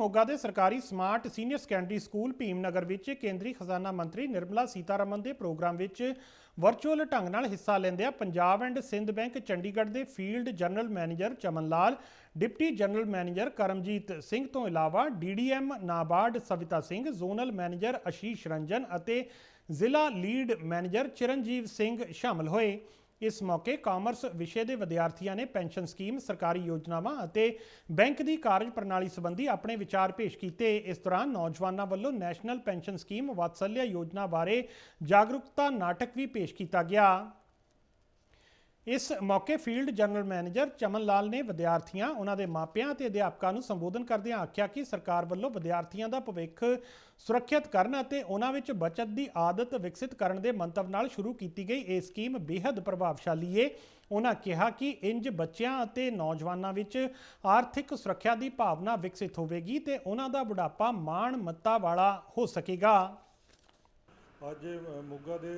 ਮੋਗਾ ਦੇ ਸਰਕਾਰੀ smart senior secondary school Bhim Nagar ਵਿੱਚ ਕੇਂਦਰੀ ਖਜ਼ਾਨਾ ਮੰਤਰੀ ਨਿਰਮਲਾ ਸੀਤਾਰਮਨ ਦੇ ਪ੍ਰੋਗਰਾਮ ਵਿੱਚ ਵਰਚੁਅਲ ਢੰਗ ਨਾਲ ਹਿੱਸਾ ਲੈਂਦਿਆਂ ਪੰਜਾਬ ਐਂਡ ਸਿੰਧ ਬੈਂਕ ਚੰਡੀਗੜ੍ਹ ਦੇ field general manager Chaman Lal deputy general manager Karamjit Singh ਤੋਂ ਇਲਾਵਾ DDM NABARD Savita Singh, zonal manager Ashish Ranjan ਅਤੇ ਜ਼ਿਲ੍ਹਾ ਲੀਡ ਮੈਨੇਜਰ ਚਰਨਜੀਵ ਸਿੰਘ ਸ਼ਾਮਲ ਹੋਏ। ਇਸ ਮੌਕੇ ਕਾਮਰਸ ਵਿਸ਼ੇ ਦੇ ਵਿਦਿਆਰਥੀਆਂ ਨੇ ਪੈਨਸ਼ਨ ਸਕੀਮ, ਸਰਕਾਰੀ ਯੋਜਨਾਵਾਂ ਅਤੇ ਬੈਂਕ ਦੀ ਕਾਰਜ ਪ੍ਰਣਾਲੀ ਸੰਬੰਧੀ ਆਪਣੇ ਵਿਚਾਰ ਪੇਸ਼ ਕੀਤੇ। ਇਸ ਦੌਰਾਨ ਨੌਜਵਾਨਾਂ ਵੱਲੋਂ ਨੈਸ਼ਨਲ ਪੈਨਸ਼ਨ ਸਕੀਮ, ਵਾਤਸਲਿਆ ਯੋਜਨਾ ਬਾਰੇ ਜਾਗਰੂਕਤਾ ਨਾਟਕ ਵੀ ਪੇਸ਼ ਕੀਤਾ ਗਿਆ। ਇਸ ਮੌਕੇ field general manager Chaman Lal ਨੇ ਵਿਦਿਆਰਥੀਆਂ, ਉਹਨਾਂ ਦੇ ਮਾਪਿਆਂ ਅਤੇ ਅਧਿਆਪਕਾਂ ਨੂੰ ਸੰਬੋਧਨ ਕਰਦਿਆਂ ਆਖਿਆ ਕਿ ਸਰਕਾਰ ਵੱਲੋਂ ਵਿਦਿਆਰਥੀਆਂ ਦਾ ਭਵਿੱਖ ਸੁਰੱਖਿਅਤ ਕਰਨ ਅਤੇ ਉਹਨਾਂ ਵਿੱਚ ਬਚਤ ਦੀ ਆਦਤ ਵਿਕਸਿਤ ਕਰਨ ਦੇ ਮੰਤਵ ਨਾਲ ਸ਼ੁਰੂ ਕੀਤੀ ਗਈ। ਇਹ ਸਕੀਮ ਬੇहद ਪ੍ਰਭਾਵਸ਼ਾਲੀ ਏ। ਉਹਨਾਂ ਕਿਹਾ ਕਿ ਇੰਜ ਬੱਚਿਆਂ ਅਤੇ ਨੌਜਵਾਨਾਂ ਵਿੱਚ ਆਰਥਿਕ ਸੁਰੱਖਿਆ ਦੀ ਭਾਵਨਾ ਵਿਕਸਿਤ ਹੋਵੇਗੀ ਤੇ ਉਹਨਾਂ ਦਾ ਬੁਢਾਪਾ ਮਾਣ ਮੱਤਾ ਵਾਲਾ ਹੋ ਸਕੇਗਾ। ਅੱਜ ਮੋਗਾ ਦੇ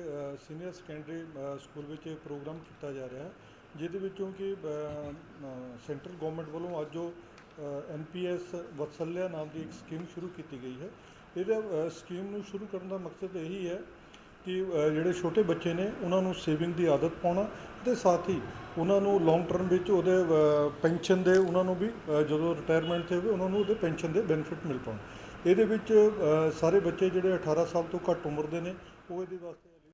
ਸੀਨੀਅਰ ਸੈਕੰਡਰੀ ਸਕੂਲ ਵਿੱਚ ਇਹ ਪ੍ਰੋਗਰਾਮ ਕੀਤਾ ਜਾ ਰਿਹਾ ਹੈ, ਜਿਹਦੇ ਵਿੱਚੋਂ ਕਿ ਸੈਂਟਰਲ ਗਵਰਨਮੈਂਟ ਵੱਲੋਂ ਅੱਜ ਜੋ ਐਨਪੀਐਸ ਵਤਸਲਿਆ ਨਾਮ ਦੀ ਇੱਕ ਸਕੀਮ ਸ਼ੁਰੂ ਕੀਤੀ ਗਈ ਹੈ। ਇਹਦੇ ਸਕੀਮ ਨੂੰ ਸ਼ੁਰੂ ਕਰਨ ਦਾ ਮਕਸਦ ਇਹੀ ਹੈ ਕਿ ਜਿਹੜੇ ਛੋਟੇ ਬੱਚੇ ਨੇ, ਉਹਨਾਂ ਨੂੰ ਸੇਵਿੰਗ ਦੀ ਆਦਤ ਪਾਉਣਾ ਤੇ ਸਾਥ ਹੀ ਉਹਨਾਂ ਨੂੰ ਲੌਂਗ ਟਰਮ ਵਿੱਚ ਉਹਦੇ ਪੈਨਸ਼ਨ ਦੇ ਉਹਨਾਂ ਨੂੰ ਵੀ ਜਦੋਂ ਰਿਟਾਇਰਮੈਂਟ ਤੇ ਹੋਵੇ, ਉਹਨਾਂ ਨੂੰ ਉਹਦੇ ਪੈਨਸ਼ਨ ਦੇ ਬੈਨੀਫਿਟ ਮਿਲ ਪਾਉਣ। ਇਹਦੇ ਵਿੱਚ ਸਾਰੇ ਬੱਚੇ ਜਿਹੜੇ 18 ਸਾਲ ਤੋਂ ਘੱਟ ਉਮਰ ਦੇ ਨੇ, ਉਹ ਇਹਦੇ ਵਾਸਤੇ